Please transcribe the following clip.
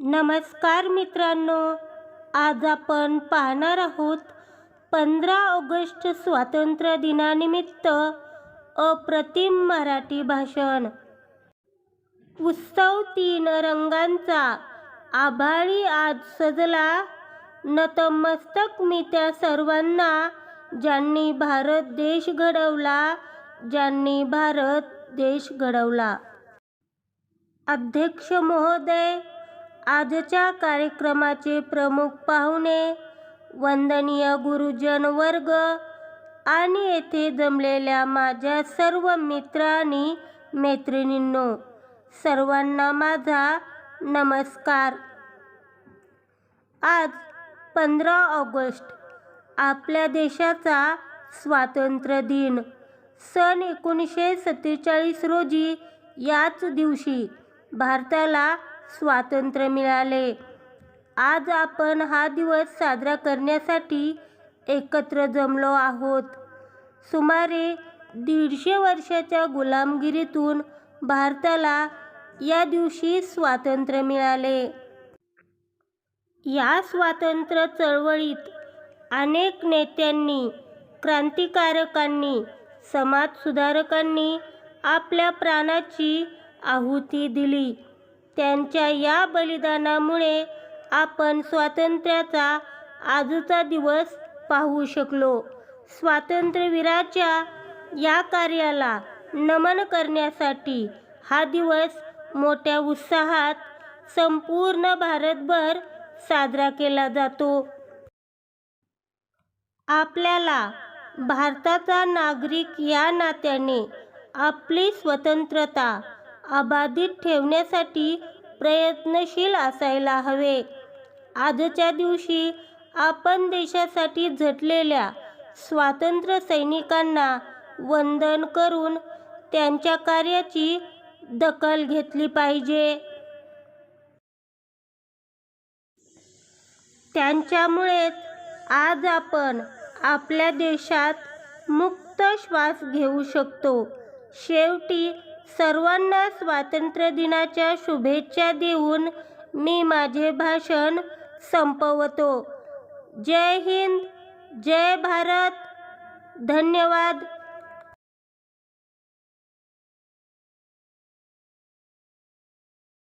नमस्कार मित्रांनो आज आपण पाहणार आहोत पंधरा ऑगस्ट स्वातंत्र्य दिनानिमित्त अप्रतिम मराठी भाषण. उत्सव तीन रंगांचा आभाळी आज सजला. नतमस्तक मी त्या सर्वांना ज्यांनी भारत देश घडवला ज्यांनी भारत देश घडवला. अध्यक्ष महोदय आजच्या कार्यक्रमाचे प्रमुख पाहुणे वंदनीय गुरुजन वर्ग आणि येथे जमलेल्या माझ्या सर्व मित्र आणि मैत्रिणींनो सर्वांना माझा नमस्कार. आज पंधरा ऑगस्ट आपल्या देशाचा स्वातंत्र्य दिन. सन एकोणीसशे सत्तेचाळीस रोजी याच दिवशी भारताला स्वातंत्र्य मिळाले. आज आपण हा दिवस साजरा करण्यासाठी एकत्र जमलो आहोत. सुमारे दीडशे वर्षाच्या गुलामगिरीतून भारताला या दिवशी स्वातंत्र्य मिळाले. या स्वातंत्र्य चळवळीत अनेक नेत्यांनी क्रांतिकारकांनी समाजसुधारकांनी आपल्या प्राणाची आहुती दिली. त्यांच्या या बलिदानामुळे आपण स्वातंत्र्याचा आजचा दिवस पाहू शकलो. स्वातंत्र्यवीराच्या या कार्याला नमन करण्यासाठी हा दिवस मोठ्या उत्साहात संपूर्ण भारतभर साजरा केला जातो. आपल्याला भारताचा नागरिक या नात्याने आपली स्वतंत्रता अबाधित ठेवण्यासाठी प्रयत्नशील असायला हवे. आजच्या दिवशी आपण देशासाठी झटलेल्या स्वातंत्र्य सैनिकांना वंदन करून त्यांच्या कार्याची दखल घेतली पाहिजे. त्यांच्यामुळेच आज आपण आपल्या देशात मुक्त श्वास घेऊ शकतो. शेवटी सर्वांना स्वातंत्र्य दिनाच्या शुभेच्छा देऊन मी माझे भाषण संपवतो. जय हिंद जय भारत. धन्यवाद.